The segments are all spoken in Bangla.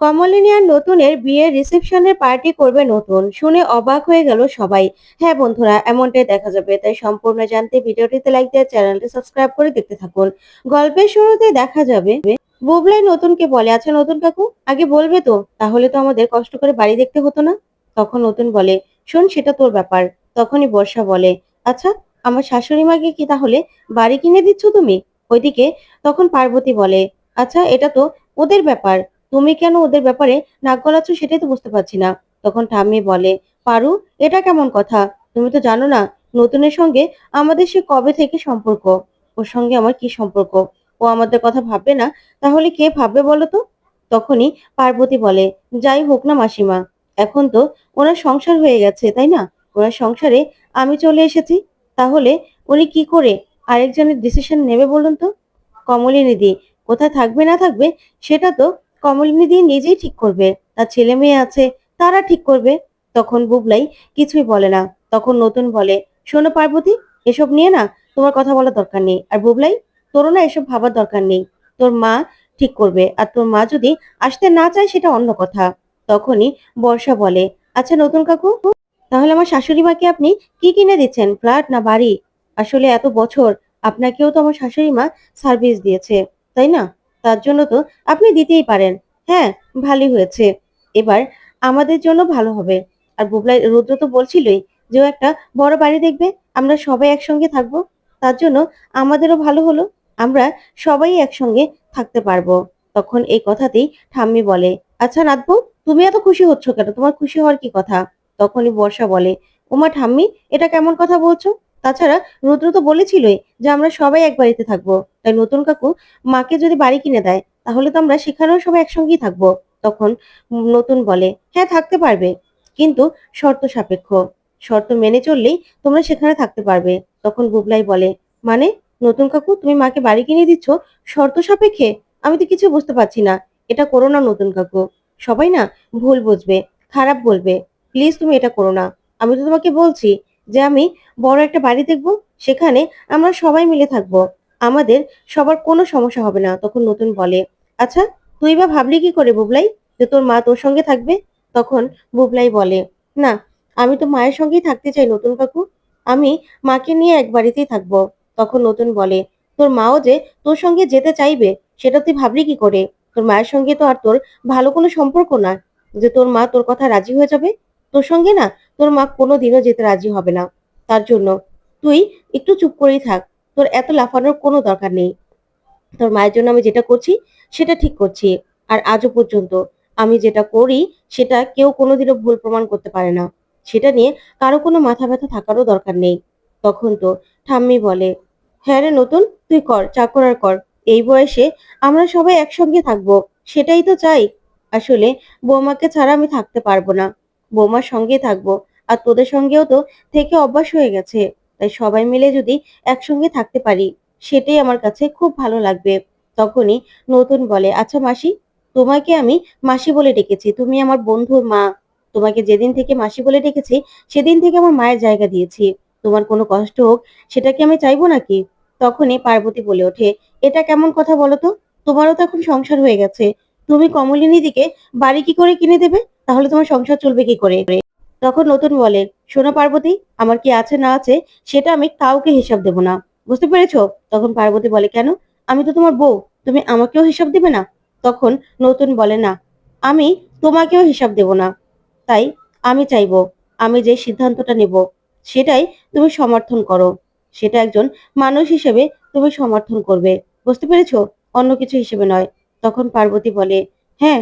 কমলিনী আর নতুনের বিয়ের রিসেপশনের পার্টি করবে নতুন। শুনে অবাক হয়ে গেল সবাই। হ্যাঁ বন্ধুরা, এমনটাই দেখা যাবে। তাই সম্পূর্ণ জানতে ভিডিওটিতে লাইক দিয়ে চ্যানেলটি সাবস্ক্রাইব করে দেখতে থাকুন। গল্পের শুরুতে দেখা যাবে, বুবলাই নতুনকে বলে আচ্ছা নতুন কাকু, আগে বলবে তো, তাহলে তো আমাদের কষ্ট করে বাড়ি দেখতে হতো না? তখন নতুন বলে, শোন, সেটা তোর ব্যাপার। তখনই বর্ষা বলে আচ্ছা আমার শাশুড়ি মাকে কি তাহলে বাড়ি কিনে দিচ্ছ তুমি? ওইদিকে তখন পার্বতী বলে আচ্ছা এটা তো ওদের ব্যাপার। তুমি কেন ওদের ব্যাপারে নাক গলাচ্ছ সেটাই তো বুঝতে পারছি না। তখন ঠাম্মি বলে, পারু, এটা কেমন কথা? তুমি তো জানো না, নতুনের সঙ্গে আমাদের সে কবে থেকে সম্পর্ক? ওর সঙ্গে আমার কি সম্পর্ক? ও আমাদের কথা ভাববে না? তাহলে কে ভাববে বলো তো? তখনই পার্বতী বলে, যাই হোক না মাসিমা, এখন তো ওনার সংসার হয়ে গেছে, তাই না? ওনার সংসারে আমি চলে এসেছি। তাহলে উনি কি করে আরেকজনের ডিসিশন নেবে বলুন তো? কমলিনিদি কোথায় থাকবে না থাকবে সেটা তো কমলিনীদি নিজেই ঠিক করবে। তার ছেলে মেয়ে আছে, তারা ঠিক করবে। তখন বুবলাই কিছুই বলে না। তখন নতুন বলে, শোনো পার্বতী, এসব নিয়ে না তোমার কথা বলার দরকার নেই। আর বুবলাই, তোরও না এসব ভাবার দরকার নেই। তোর মা ঠিক করবে। আর তোর মা যদি আসতে না চায়, সেটা অন্য কথা। তখনই বর্ষা বলে আচ্ছা নতুন কাকু, তাহলে আমার শাশুড়ি মাকে আপনি কি কিনে দিচ্ছেন? ফ্ল্যাট না বাড়ি? আসলে এত বছর আপনাকেও তো আমার শাশুড়ি মা সার্ভিস দিয়েছে, তাই না? তার জন্য তো আপনি দিতেই পারেন। হ্যাঁ ভালোই হয়েছে। এবার আমাদের জন্য ভালো হবে। আর বুবলাই, রুদ্র তো বলছিলই যে একটা বড় বাড়ি দেখবে, আমরা সবাই একসঙ্গে থাকব। তার জন্য আমাদেরও ভালো হলো, আমরা সবাই একসঙ্গে থাকতে পারব। তখন এই কথাতেই ঠাম্মি বলে আচ্ছা নাতবু, তুমি এত খুশি হচ্ছ কেন? তোমার খুশি হওয়ার কি কথা? তখনই বর্ষা বলে ওমা ঠাম্মি, এটা কেমন কথা বলছো? তাছাড়া রুদ্র তো বলেছিলই যে আমরা সবাই এক বাড়িতে থাকব। তাই নতুন কাকু মাকে যদি বাড়ি কিনে দেয়, তাহলে তো আমরা সেখানেও সবাই একসঙ্গেই থাকব, তখন নতুন বলে। হ্যাঁ থাকতে পারবে, কিন্তু শর্ত সাপেক্ষ। শর্ত মেনে চললেই তোমরা সেখানে থাকতে পারবে, তখন বুবলাই বলে। মানে নতুন কাকু, তুমি মাকে বাড়ি কিনে দিচ্ছ? শর্ত সাপেক্ষে? আমি তো কিছু বুঝতে পারছি না। এটা করো না, নতুন কাকু। সবাই না ভুল বুঝবে, খারাপ বলবে। প্লিজ তুমি এটা করো না। আমি তো তোমাকে বলছি যে আমি বড় একটা বাড়ি দেখব, সেখানে আমরা সবাই মিলে থাকব। আমাদের সবার কোনো সমস্যা হবে না, তখন নতুন বলে। আচ্ছা তুই বা ভাবলি কি করে বুবলাই? যে তোর মা তোর সঙ্গে থাকবে? তখন বুবলাই বলে, না, আমি তো মায়ের সঙ্গেই থাকতে চাই, নতুন কাকু। আমি মাকে নিয়ে এক বাড়িতেই থাকব। তখন নতুন বলে, তোর মাও যে তোর সঙ্গে যেতে চাইবে, সেটা তুই ভাবলি কি করে? তোর মায়ের সঙ্গে তো আর তোর ভালো কোনো সম্পর্ক না। যে তোর মা তোর কথা রাজি হয়ে যাবে? তোর সঙ্গে না তোর মা কোনো দিনও যেতে রাজি হবে না। তার জন্য তুই একটু চুপ করেই থাক, তোর এত লাফানোর কোনো দরকার নেই। তোর মায়ের জন্য আমি যেটা করছি, সেটা ঠিক করছি। আর আজও পর্যন্ত আমি যেটা করি, সেটা কেউ কোনোদিনও ভুল প্রমাণ করতে পারে না। সেটা নিয়ে কারও কোনো মাথা ব্যথা থাকারও দরকার নেই। তখন তো ঠাম্মি বলে হ্যাঁ রে নতুন, তুই কর চাকর আর কর। এই বয়সে আমরা সবাই একসঙ্গে থাকব, সেটাই তো চাই। আসলে বৌমাকে ছাড়া আমি থাকতে পারব না। বৌমার সঙ্গে থাকব। আর তোদের সঙ্গেও তো থেকে অভ্যাস হয়ে গেছে। তাই সবাই মিলে যদি একসঙ্গে থাকতে পারি, সেটাই আমার কাছে খুব ভালো লাগবে। তখনই নতুন বলে আচ্ছা মাসি, তোমাকে আমি মাসি বলে ডেকেছি। তুমি আমার বন্ধুর মা। তোমাকে যেদিন থেকে মাসি বলে ডেকেছি, সেদিন থেকে আমার মায়ের জায়গা দিয়েছি। তোমার কোনো কষ্ট হোক, সেটা কি আমি চাইব নাকি? তখনই পার্বতী বলে ওঠে, এটা কেমন কথা বলো তো? তোমারও তো এখন সংসার হয়ে গেছে। তুমি কমলিনী দিকে বাড়ি কি করে কিনে দেবে? তাহলে তোমার সংসার চলবে কি করে? তখন নতুন বলে, শোনো পার্বতী, আমার কি আছে না আছে, সেটা আমি কাউকে হিসাব দেব না। বুঝতে পেরেছ? তখন পার্বতী বলে, কেন? আমি তো তোমার বউ, তুমি আমাকেও হিসাব দেবে না? তখন নতুন বলে, না, আমি তোমাকেও হিসাব দেব না। তাই আমি চাইব, আমি যে সিদ্ধান্তটা নেব, সেটাই তুমি সমর্থন করো। সেটা একজন মানুষ হিসেবে তুমি সমর্থন করবে। বুঝতে পেরেছ? অন্য কিছু হিসেবে নয়। তখন পার্বতী বলে হ্যাঁ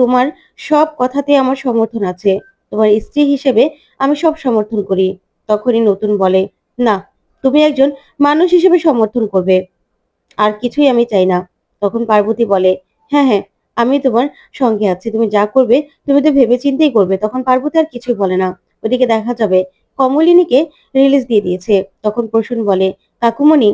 তোমার সব কথাতে আমার সমর্থন আছে। তোমার স্ত্রী হিসেবে আমি সব সমর্থন করি। তখনই নতুন বলে, না, তুমি একজন মানুষ হিসেবে সমর্থন করবে। আর কিছুই আমি চাই না। তখন পার্বতী বলে হ্যাঁ হ্যাঁ আমি তোমার সঙ্গে আছি। তুমি যা করবে, তুমি তো ভেবে চিন্তেই করবে। তখন পার্বতী আর কিছুই বলে না। ওদিকে দেখা যাবে কমলিনীকে রিলিজ দিয়ে দিয়েছে। তখন প্রসূন বলে, কাকুমণি,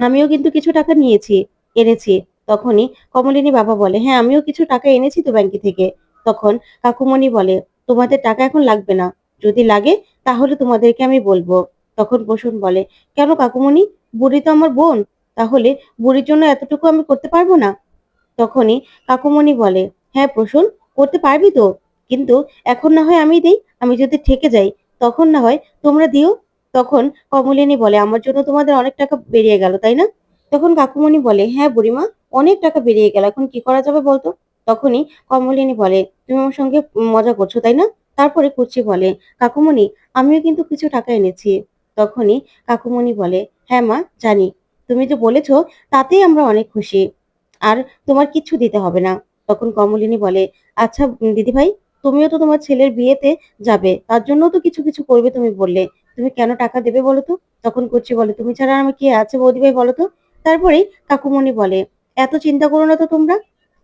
আমিও কিন্তু কিছু টাকা নিয়েছি, এনেছি। তখনই কমলিনী বাবা বলে হ্যাঁ আমিও কিছু টাকা এনেছি তো ব্যাংকে থেকে। তখন কাকুমণি বলে, তোমাদের টাকা এখন লাগবে না। যদি লাগে, তাহলে তোমাদেরকে আমি বলব। তখন প্রসূন বলে, কেন কাকুমণি? বুড়ি তো আমার বোন। তাহলে বুড়ির জন্য এতটুকু আমি করতে পারব না? তখনই কাকুমণি বলে হ্যাঁ প্রসূন, করতে পারবি তো। কিন্তু এখন না হয় আমি দিই, আমি যদি ঠেকে যাই, তখন না হয় তোমরা দিও। তখন কমলিনী বলে, আমার জন্য তোমাদের অনেক টাকা বেরিয়ে গেল, তাই না? তখন কাকুমণি বলে হ্যাঁ বুড়িমা অনেক টাকা বেরিয়ে গেল। এখন কি করা যাবে বলতো? তখনই কমলিনী বলে, তুমি আমার সঙ্গে মজা করছ, তাই না? তারপরে কুচি বলে, কাকুমণি, আমিও কিন্তু কিছু টাকা এনেছি। তখনই কাকুমণি বলে হ্যাঁ মা, জানি। তুমি যে বলেছ, তাতেই আমরা অনেক খুশি। আর তোমার কিচ্ছু দিতে হবে না। তখন কমলিনী বলে আচ্ছা দিদি ভাই, তুমিও তো তোমার ছেলের বিয়েতে যাবে। তার জন্য তো কিছু কিছু করবে তুমি বললে। তুমি কেন টাকা দেবে বলো তো? তখন কুচি বলে, তুমি ছাড়া আমার কি আছে বৌদি ভাই বলো তো? তারপরেই কাকুমণি বলে এত চিন্তা করো না তো তোমরা।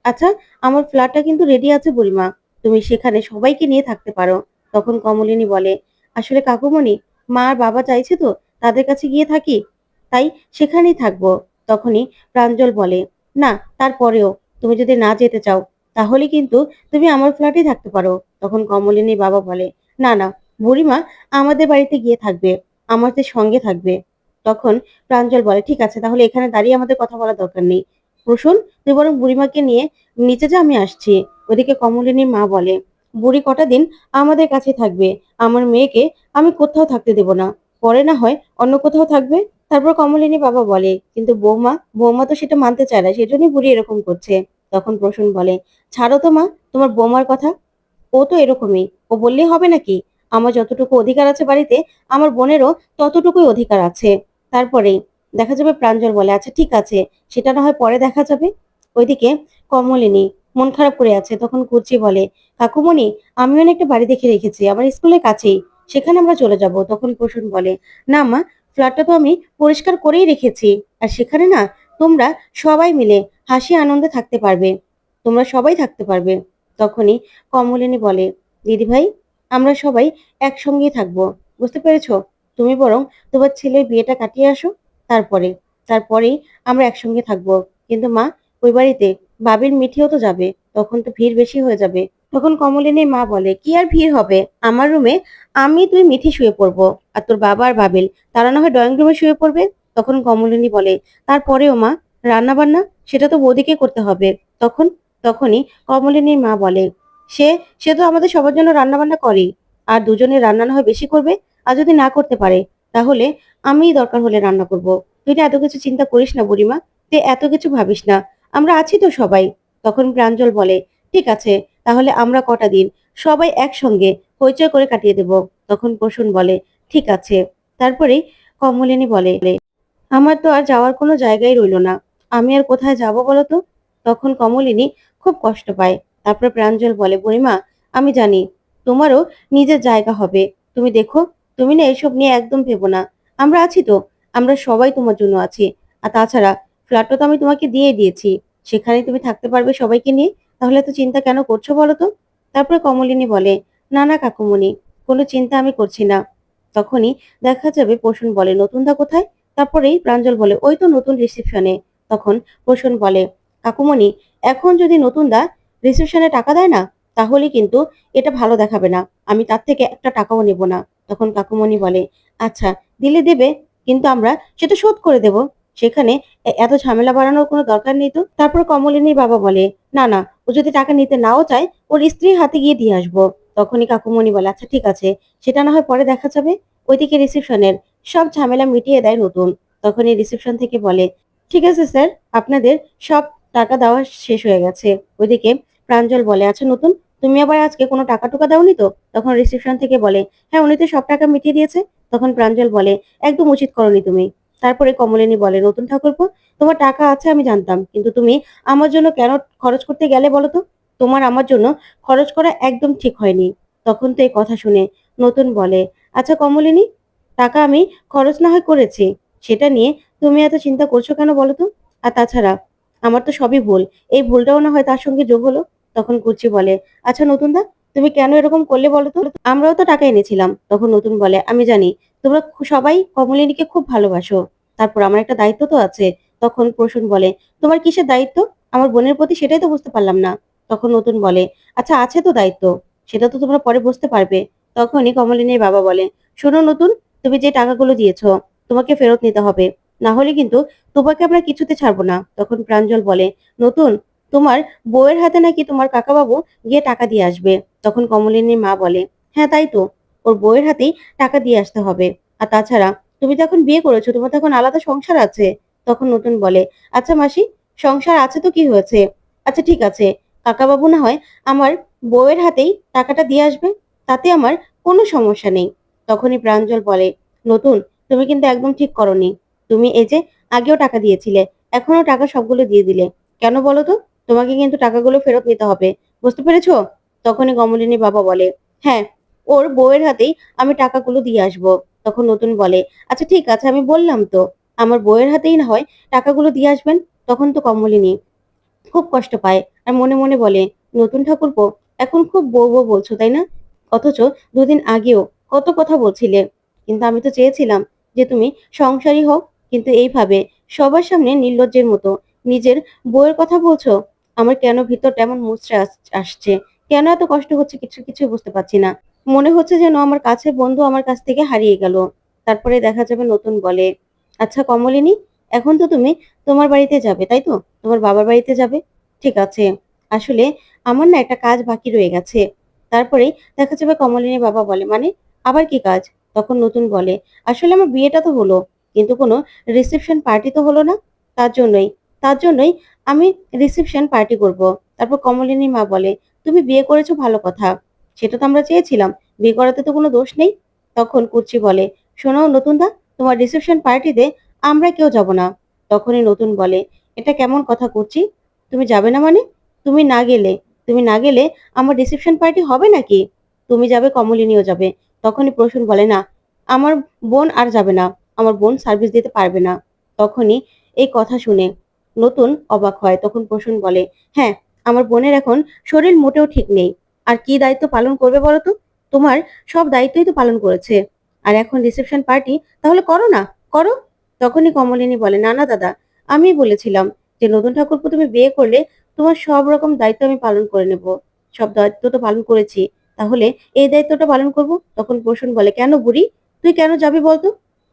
আচ্ছা আমার ফ্ল্যাটটা কিন্তু রেডি আছে বুড়িমা। তুমি সেখানে সবাইকে নিয়ে থাকতে পারো। তখন কমলিনী বলে, আসলে কাকুমণি, মা আর বাবা চাইছে তো তাদের কাছে গিয়ে থাকি। তাই সেখানেই থাকব। তখনই প্রাঞ্জল বলে, না, তারপরেও তুমি যদি না যেতে চাও, তাহলে কিন্তু তুমি আমার ফ্ল্যাটেই থাকতে পারো। তখন কমলিনীর বাবা বলে, না না, বুড়িমা, আমাদের বাড়িতে গিয়ে থাকবে, আমাদের সঙ্গে থাকবে। তখন প্রাঞ্জল বলে, ঠিক আছে, তাহলে এখানে দাঁড়িয়ে আমাদের কথা বলার দরকার নেই। প্রসূন, তুই বরং বুড়িমাকে নিয়ে নিচে যা, আমি আসছি। ওদিকে কমলিনীর মা বলে, বুড়ি কটা দিন আমাদের কাছে থাকবে। আমার মেয়েকে আমি কোথাও থাকতে দেব না। পরে না হয় অন্য কোথাও থাকবে? তারপর কমলিনী বাবা বলে, কিন্তু বৌমা বৌমা তো সেটা মানতে চায় না, সেজন্যই বুড়ি এরকম করছে। তখন প্রসূন বলে, ছাড়ো তো মা, তোমার বৌমার কথা। ও তো এরকমই। ও বললেই হবে নাকি? আমার যতটুকু অধিকার আছে বাড়িতে, আমার বোনেরও ততটুকুই অধিকার আছে। তারপরেই দেখা যাবে প্রাঞ্জল বলে আচ্ছা ঠিক আছে, সেটা না হয় পরে দেখা যাবে। ওইদিকে কমলিনী মন খারাপ করে আছে। তখন কুচি বলে, কাকুমণি আমি অনেকটা বাড়ি দেখে রেখেছি, আমার স্কুলের কাছেই, সেখানে আমরা চলে যাব। তখন প্রসূন বলে, না মা, ফ্ল্যাটটা তো আমি পরিষ্কার করেই রেখেছি, আর সেখানে না তোমরা সবাই মিলে হাসি আনন্দে থাকতে পারবে, তোমরা সবাই থাকতে পারবে। তখনই কমলিনী বলে, দিদি ভাই, আমরা সবাই একসঙ্গেই থাকব, বুঝতে পেরেছ? তুমি বরং তোমার ছেলের বিয়েটা কাটিয়ে আসো তারপরে তারপরেই আমরা একসঙ্গে থাকব। কিন্তু মা, ওই বাড়িতে বাবির মিঠিও তো যাবে, তখন তো ভিড় বেশি হয়ে যাবে। তখন কমলিনীর মা বলে, কি আর ভিড় হবে? আমার রুমে আমি তুই মিঠি শুয়ে পড়ব, আর তোর বাবা আর বাবিল, তারা না হয় ড্রয়িং রুমে শুয়ে পড়বে? তখন কমলিনী বলে, তারপরেও মা রান্না বান্না সেটা তো বৌদিকে করতে হবে। তখন, তখনই কমলিনীর মা বলে, সে সে তো আমাদের সবার জন্য রান্না বান্না করে আর দুজনে রান্না না হয় বেশি করবে, আর যদি না করতে পারে তাহলে আমিই দরকার হলে রান্না করব। তুই এত কিছু চিন্তা করিস না বুড়িমা, তুই এত কিছু ভাবিস না। আমরা আছি তো সবাই। তখন প্রাঞ্জল বলে, ঠিক আছে, তাহলে আমরা কটা দিন সবাই একসঙ্গে হইচই করে কাটিয়ে দেব। তখন প্রসূন বলে, ঠিক আছে। তারপরেই কমলিনী বলে, আমার তো আর যাওয়ার কোনো জায়গাই রইল না। আমি আর কোথায় যাব বলো তো? তখন কমলিনী খুব কষ্ট পায়। তারপর প্রাঞ্জল বলে, বুড়িমা, আমি জানি তোমারও নিজের জায়গা হবে। তুমি দেখো তুমি না এসব নিয়ে একদম ভেবো না। আমরা আছি তো, আমরা সবাই তোমার জন্য আছি। আর তাছাড়া ফ্ল্যাটটা তো আমি তোমাকে দিয়ে দিয়েছি। সেখানে তুমি থাকতে পারবে সবাইকে নিয়ে। তাহলে তো চিন্তা কেন করছ বলো তো? তারপরে কমলিনী বলে, না না কাকুমণি, কোনো চিন্তা আমি করছি না। তখনই দেখা যাবে পোষণ বলে, নতুন দা কোথায়? তারপরেই প্রাঞ্জল বলে, ওই তো নতুন রিসেপশনে। তখন পোষণ বলে, কাকুমণি, এখন যদি নতুন দা রিসেপশনে টাকা দেয় না, তাহলে কিন্তু এটা ভালো দেখাবে না। আমি তার থেকে একটা টাকাও নেব না। তখন কাকুমণি বলে আচ্ছা দিলে দেবে, কিন্তু আমরা সেটা শোধ করে দেব। সেখানে এত ঝামেলা বাড়ানোর কোনো দরকার নেই তো? তারপর কমলিনীর বাবা বলে, না না, ও যদি টাকা নিতে নাও চায়, ওর স্ত্রীর হাতে গিয়ে দিয়ে আসব। তখনই কাকুমণি বলে আচ্ছা ঠিক আছে, সেটা না হয় পরে দেখা যাবে। ওইদিকে রিসেপশনের সব ঝামেলা মিটিয়ে দেয় নতুন। তখনই রিসেপশন থেকে বলে, ঠিক আছে, স্যার, আপনাদের সব টাকা দেওয়া শেষ হয়ে গেছে। ওইদিকে প্রাঞ্জল বলে আচ্ছা নতুন তুমি আবার আজকে কোনো টাকা টুকা দাওনি তো? তখন রিসেপশন থেকে বলে হ্যাঁ উনি তো সব টাকা মিটিয়ে দিয়েছে। তখন প্রাঞ্জল বলে, একদম উচিত করনি তুমি। তারপরে কমলিনী বলে, নতুন ঠাকুরপো, তোমার টাকা আছে আমি জানতাম, কিন্তু তুমি আমার জন্য কেন খরচ করতে গেলে বলো তো? তোমার আমার জন্য খরচ করা একদম ঠিক হয়নি। তখন তো এই কথা শুনে নতুন বলে আচ্ছা কমলিনী, টাকা আমি খরচ না হয় করেছি, সেটা নিয়ে তুমি এত চিন্তা করছ কেন বলো তো? আর তাছাড়া, আমার তো সবই ভুল, এই ভুলটাও না হয় তার সঙ্গে যোগ হলো? তখন কুচি বলে আচ্ছা নতুন দা, তুমি কেন এরকম করলে বলো তো? আমরাও তো টাকা এনেছিলাম। তখন নতুন বলে, আমি জানি, তোমরা সবাই কমলিনীকে খুব ভালোবাসো। তারপর আমার একটা দায়িত্ব তো আছে। তখন প্রসূন বলে, তোমার কিসের দায়িত্ব? আমার বোনের প্রতি সেটাই তো বুঝতে পারলাম না। তখন নতুন বলে আচ্ছা আছে তো দায়িত্ব, সেটা তো তোমরা পরে বুঝতে পারবে। তখনই কমলিনীর বাবা বলে, শোনো নতুন, তুমি যে টাকাগুলো দিয়েছ, তোমাকে ফেরত নিতে হবে। না হলে কিন্তু তোমাকে আমরা কিছুতে ছাড়বো না। তখন প্রাঞ্জল বলে, নতুন তোমার বউয়ের হাতে নাকি তোমার কাকাবাবু গিয়ে টাকা দিয়ে আসবে? তখন কমলিনীর মা বলে হ্যাঁ তাই তো। ওর বউয়ের হাতেই টাকা দিয়ে আসতে হবে। আর তাছাড়া তুমি তো এখন বিয়ে করেছ, তোমার তো এখন আলাদা সংসার আছে। তখন নতুন বলে আচ্ছা মাসি, সংসার আছে তো কি হয়েছে? আচ্ছা ঠিক আছে। কাকাবাবু না হয় আমার বউয়ের হাতেই টাকাটা দিয়ে আসবে, তাতে আমার কোনো সমস্যা নেই। তখনই প্রাঞ্জল বলে, নতুন, তুমি কিন্তু একদম ঠিক করনি। তুমি এই যে আগেও টাকা দিয়েছিলে এখনও টাকা সবগুলো দিয়ে দিলে। কেন বলো তো? তোমাকে কিন্তু টাকাগুলো ফেরত নিতে হবে। বুঝতে পেরেছ? তখনই কমলিনী বাবা বলে হ্যাঁ ওর বউয়ের হাতেই আমি টাকাগুলো দিয়ে আসব। তখন নতুন বলে আচ্ছা ঠিক আছে, আমি বললাম তো, আমার বউয়ের হাতেই না হয় টাকাগুলো দিয়ে আসবেন? তখন তো কমলিনী খুব কষ্ট পায় আর মনে মনে বলে, নতুন ঠাকুর ঠাকুরপো, এখন খুব বউ বউ বলছো, তাই না? অথচ দুদিন আগেও কত কথা বলছিলে। কিন্তু আমি তো চেয়েছিলাম যে তুমি সংসারী হও, কিন্তু এইভাবে সবার সামনে নির্লজ্জের মতো নিজের বউয়ের কথা বলছো আমার কেন ভিতরটা এমন মুচড়ে আস- আসছে? কেন এত কষ্ট হচ্ছে কিছু কিছু বুঝতে পারছি না। মনে হচ্ছে যেন আমার কাছে বন্ধু আমার কাছ থেকে হারিয়ে গেল। তারপরে দেখা যাবে নতুন বলে। আচ্ছা কমলিনী, এখন তো তুমি তোমার বাড়িতে যাবে, তাই তো? তোমার বাবার বাড়িতে যাবে? ঠিক আছে। আসলে আমার না একটা কাজ বাকি রয়ে গেছে। তারপরে দেখা যাবে কমলিনী বাবা বলে মানে? আবার কি কাজ? তখন নতুন বলে, আসলে আমার বিয়েটা তো হলো, কিন্তু কোনো রিসেপশন পার্টি তো হলো না। তার জন্যই তার জন্যই আমি রিসেপশন পার্টি করব। তারপর কমলিনীর মা বলে, তুমি বিয়ে করেছ ভালো কথা। সেটা তো আমরা চেয়েছিলাম। বিয়ে করাতে তো কোনো দোষ নেই? তখন কুচি বলে, শোনো নতুন দা তোমার রিসেপশন পার্টিতে আমরা কেউ যাব না। তখনই নতুন বলে, এটা কেমন কথা করছি তুমি যাবে না মানে? তুমি না গেলে, তুমি না গেলে আমার রিসেপশন পার্টি হবে নাকি? তুমি যাবে, কমলিনীও যাবে। তখনই প্রসূন বলে, না, আমার বোন আর যাবে না। আমার বোন সার্ভিস দিতে পারবে না। তখনই এই কথা শুনে নতুন অবাক হয়, তখন প্রসূন বলে হ্যাঁ আমার বোনের এখন শরীর মোটেও ঠিক নেই। আর কি দায়িত্ব পালন করবে বলো তো তোমার সব দায়িত্বই তো পালন করেছে। আর এখন রিসেপশন পার্টি তাহলে করো না, করো। তখনই কমলিনী বলে, না না, দাদা, আমি বলেছিলাম যে নতুন ঠাকুরপো তুমি বিয়ে করলে তোমার সব রকম দায়িত্ব আমি পালন করে নেব। সব দায়িত্ব তো পালন করেছি, তাহলে এই দায়িত্বটা পালন করব? তখন প্রসূন বলে, কেন বুড়ি? তুই কেন যাবি বলতো?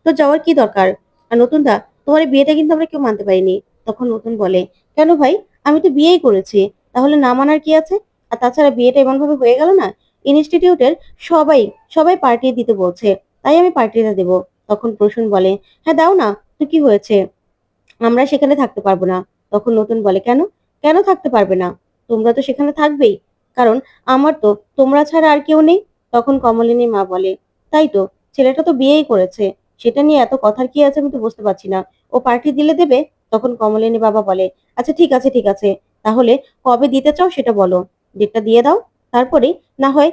তোর যাওয়ার কি দরকার? আর নতুন দা তোমার বিয়েটা কিন্তু আমরা কেউ মানতে পারিনি। তখন নতুন বলে, কেন ভাই? আমি তো বিয়েই করেছি। তাহলে না মানার কি আছে? আর তাছাড়া বিয়েটা এমন ভাবে হয়ে গেল না? ইনস্টিটিউটের সবাই সবাই পার্টি দিতে বলছে। তাই আমি পার্টিটা দেব। তখন প্রসূন বলে হ্যাঁ দাও না। তো কি হয়েছে? আমরা সেখানে থাকতে পারব না। তখন নতুন বলে, কেন? কেন থাকতে পারবে না? তোমরা তো সেখানে থাকবেই। কারণ আমার তো তোমরা ছাড়া আর কেউ নেই। তখন কমলিনী মা বলে, তাই তো, ছেলেটা তো বিয়েই করেছে। সেটা নিয়ে এত কথার কি আছে আমি তো বুঝতে পারছি না। ও পার্টি দিলে দেবে তখন কমলিনী বাবা বলে আচ্ছা ঠিক আছে ঠিক আছে, তাহলে কবে দিতে চাও সেটা বলো। ডেটটা দিয়ে দাও, তারপরেই না হয়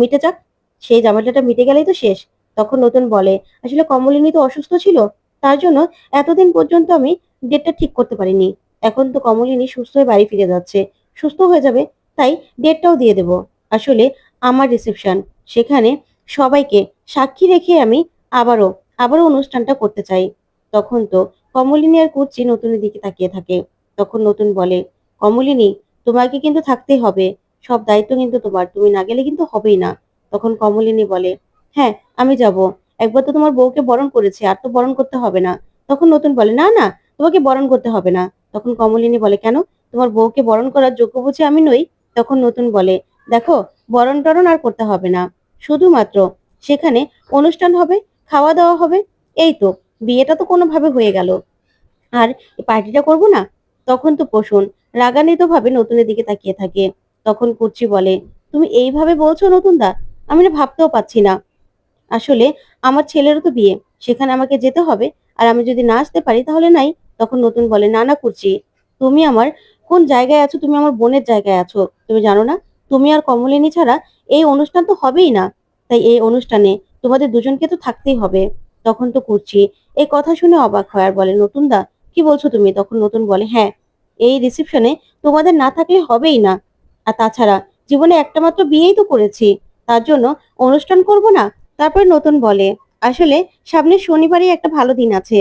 মিটে যাক। সেই ঝামেলাটা মিটে গেলেই তো শেষ। তখন নতুন বলে, আসলে কমলিনী তো অসুস্থ ছিল, তার জন্য এতদিন পর্যন্ত আমি ডেটটা ঠিক করতে পারিনি। এখন তো কমলিনী সুস্থ হয়ে বাড়ি ফিরে যাচ্ছে। সুস্থ হয়ে যাবে, তাই ডেটটাও দিয়ে দেব। আসলে আমার রিসেপশন, সেখানে সবাইকে সাক্ষী রেখে আমি আবারও আবারও অনুষ্ঠানটা করতে চাই। তখন তো কমলিনী আর কুচি নতুনের দিকে তাকিয়ে থাকে। তখন নতুন বলে, কমলিনী, তোমাকে কিন্তু থাকতেই হবে। সব দায়িত্ব কিন্তু তোমার। তুমি না গেলে কিন্তু হবেই না। তখন কমলিনী বলে হ্যাঁ আমি যাব। একবার তো তোমার বউকে বরণ করেছে, আর তো বরণ করতে হবে না। তখন নতুন বলে, না না, তোমাকে বরণ করতে হবে না। তখন কমলিনী বলে, কেন? তোমার বউকে বরণ করার যোগ্য বুঝে আমি নই? তখন নতুন বলে, দেখো, বরণ টরণ আর করতে হবে না। শুধুমাত্র সেখানে অনুষ্ঠান হবে, খাওয়া দাওয়া হবে, এই তো। বিয়েটা তো কোনোভাবে হয়ে গেল। আর পার্টিটা করব না? তখন তো প্রসূন রাগান্বিত ভাবে নতুনের দিকে তাকিয়ে থাকে। তখন কুচি বলে, তুমি এইভাবে বলছো নতুন দা আমি না ভাবতেও পাচ্ছি না। আসলে আমার ছেলেরও তো বিয়ে। সেখানে আমাকে যেতে হবে। আর আমি যদি না আসতে পারি তাহলে নাই? তখন নতুন বলে, না না করছি তুমি আমার কোন জায়গায় আছো? তুমি আমার বোনের জায়গায় আছো। তুমি জানো না? তুমি আর কমলিনী ছাড়া এই অনুষ্ঠান তো হবেই না। তাই এই অনুষ্ঠানে তোমাদের দুজনকে তো থাকতেই হবে। তখন তো করছি। এই কথা শুনে অবাক হয় আর বলে নতুন দা কি বলছো তুমি? তখন নতুন বলে হ্যাঁ এই রিসেপশনে তোমাদের না থাকলে হবেই না। আর তাছাড়া জীবনে একটা মাত্র বিয়েই তো করেছি। তার জন্য অনুষ্ঠান করব না? তারপর নতুন বলে, আসলে সামনের শনিবারই একটা ভালো দিন আছে।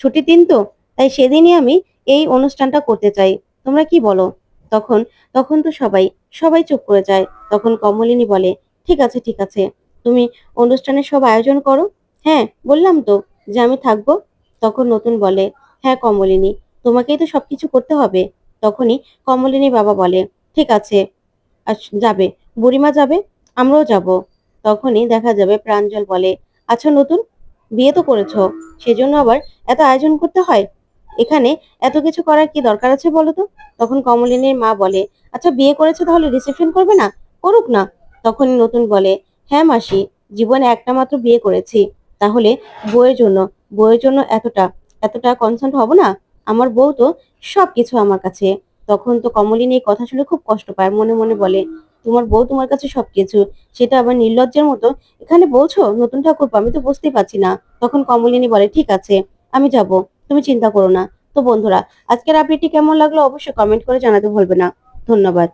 ছুটির দিন তো, তাই সেদিনই আমি এই অনুষ্ঠানটা করতে চাই। তোমরা কি বলো? তখন তখন তো সবাই সবাই চুপ করে যায়। তখন কমলিনী বলে, ঠিক আছে ঠিক আছে। তুমি অনুষ্ঠানের সব আয়োজন করো। হ্যাঁ বললাম তো যে আমি থাকব। তখন নতুন বলে হ্যাঁ কমলিনী, তোমাকেই তো সবকিছু করতে হবে। তখনই কমলিনী বাবা বলে, ঠিক আছে যাবে, বুড়িমা যাবে, আমরাও যাব। তখনই দেখা যাবে প্রাঞ্জল বলে আচ্ছা নতুন, বিয়ে তো করেছ, সেজন্য আবার এত আয়োজন করতে হয়? এখানে এত কিছু করার কি দরকার আছে বলো তো? তখন কমলিনীর মা বলে আচ্ছা বিয়ে করেছে তাহলে রিসেপশন করবে না? করুক না। তখনই নতুন বলে হ্যাঁ মাসি, জীবনে একটা মাত্র বিয়ে করেছি। তাহলে বউয়ের জন্য বউয়ের জন্য এতটা এতটা কনসার্ন হব না। আমার বউ তো সব কিছু আমার কাছে। তখন তো কমলিনী এই কথা শুনে খুব কষ্ট পায়, মনে মনে বলে, তোমার বউ তোমার কাছে সবকিছু, সেটা আবার নির্লজ্জের মতো? এখানে বলছো, নতুন ঠাকুর আমি তো বুঝতেই পারছি না। তখন কমলিনী বলে, ঠিক আছে, আমি যাব, তুমি চিন্তা করো না। তো বন্ধুরা, আজকের আপডেটটি কেমন লাগল অবশ্যই কমেন্ট করে জানাতে ভুলবে না। ধন্যবাদ।